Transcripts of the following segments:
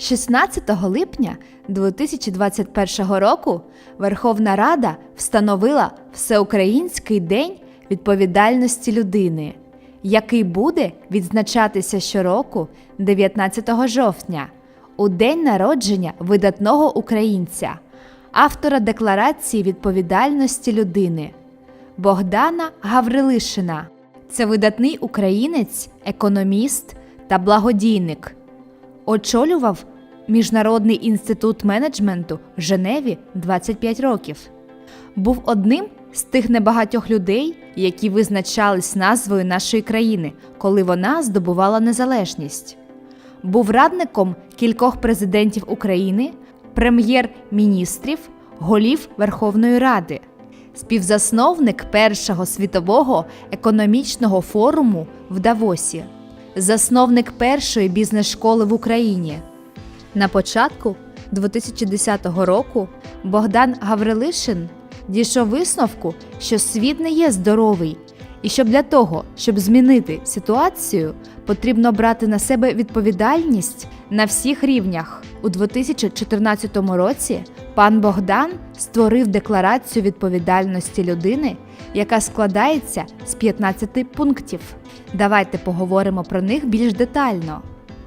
16 липня 2021 року Верховна Рада встановила Всеукраїнський день відповідальності людини, який буде відзначатися щороку 19 жовтня, у день народження видатного українця, автора Декларації відповідальності людини Богдана Гаврилишина. Це видатний українець, економіст та благодійник. Очолював Міжнародний інститут менеджменту в Женеві 25 років. Був одним з тих небагатьох людей, які визначались назвою нашої країни, коли вона здобувала незалежність. Був радником кількох президентів України, прем'єр-міністрів, голів Верховної Ради, співзасновник першого світового економічного форуму в Давосі, засновник першої бізнес-школи в Україні. На початку 2010 року Богдан Гаврилишин дійшов висновку, що світ не є здоровий, і що для того, щоб змінити ситуацію, потрібно брати на себе відповідальність на всіх рівнях. У 2014 році пан Богдан створив декларацію відповідальності людини, яка складається з 15 пунктів. Давайте поговоримо про них більш детально.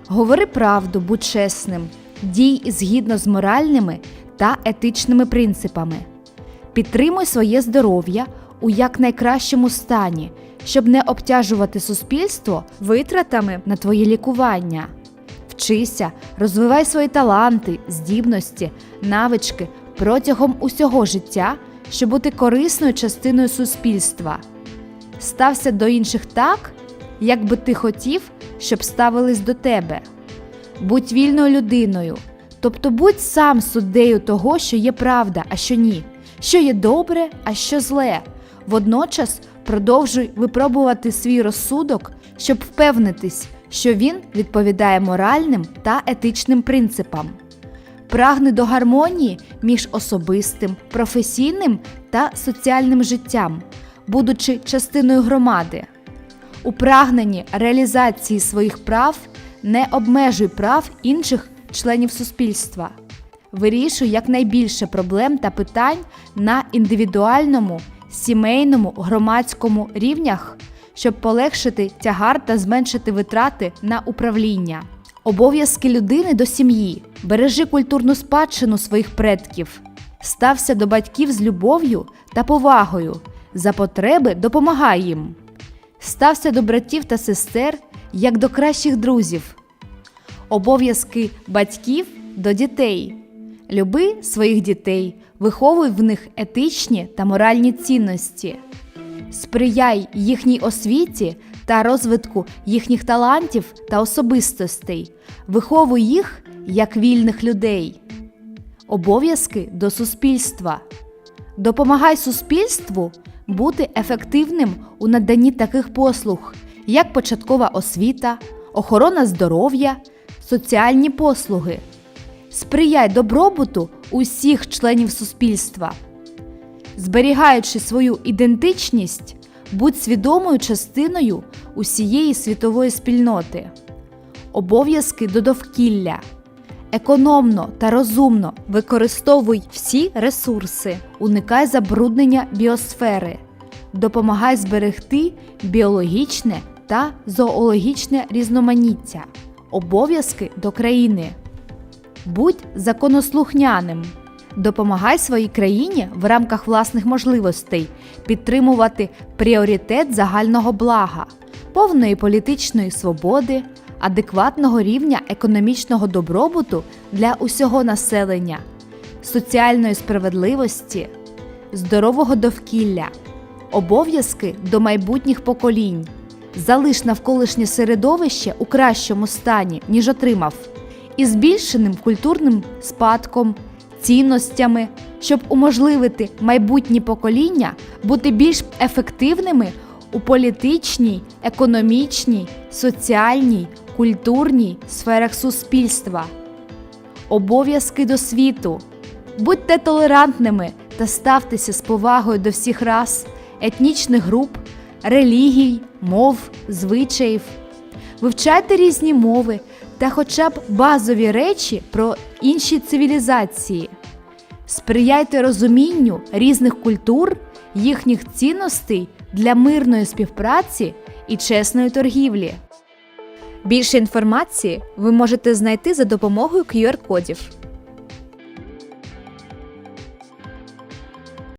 Говори правду, будь чесним, дій згідно з моральними та етичними принципами. Підтримуй своє здоров'я у якнайкращому стані, щоб не обтяжувати суспільство витратами на твоє лікування. Вчися, розвивай свої таланти, здібності, навички протягом усього життя, щоб бути корисною частиною суспільства. Стався до інших так, як би ти хотів, щоб ставились до тебе. Будь вільною людиною, тобто будь сам суддею того, що є правда, а що ні, що є добре, а що зле. Водночас продовжуй випробувати свій розсудок, щоб впевнитись, що він відповідає моральним та етичним принципам. Прагни до гармонії між особистим, професійним та соціальним життям, будучи частиною громади. У прагненні реалізації своїх прав не обмежуй прав інших членів суспільства. Вирішуй якнайбільше проблем та питань на індивідуальному, сімейному, громадському рівнях, щоб полегшити тягар та зменшити витрати на управління. Обов'язки людини до сім'ї. Бережи культурну спадщину своїх предків. Стався до батьків з любов'ю та повагою. За потреби допомагай їм. Стався до братів та сестер як до кращих друзів. Обов'язки батьків до дітей. Люби своїх дітей, виховуй в них етичні та моральні цінності. Сприяй їхній освіті та розвитку їхніх талантів та особистостей, виховуй їх як вільних людей. Обов'язки до суспільства. Допомагай суспільству бути ефективним у наданні таких послуг, як початкова освіта, охорона здоров'я, соціальні послуги. Сприяй добробуту усіх членів суспільства. Зберігаючи свою ідентичність, будь свідомою частиною усієї світової спільноти. Обов'язки до довкілля. Економно та розумно використовуй всі ресурси, уникай забруднення біосфери, допомагай зберегти біологічне та зоологічне різноманіття, обов'язки до країни. Будь законослухняним. Допомагай своїй країні в рамках власних можливостей підтримувати пріоритет загального блага, повної політичної свободи, адекватного рівня економічного добробуту для усього населення, соціальної справедливості, здорового довкілля, обов'язки до майбутніх поколінь. Залиш навколишнє середовище у кращому стані, ніж отримав, і збільшеним культурним спадком, цінностями, щоб уможливити майбутні покоління бути більш ефективними у політичній, економічній, соціальній, культурній сферах суспільства. Обов'язки до світу. Будьте толерантними та ставтеся з повагою до всіх рас, етнічних груп, релігій, мов, звичаїв. Вивчайте різні мови та хоча б базові речі про інші цивілізації. Сприяйте розумінню різних культур, їхніх цінностей для мирної співпраці і чесної торгівлі. Більше інформації ви можете знайти за допомогою QR-кодів.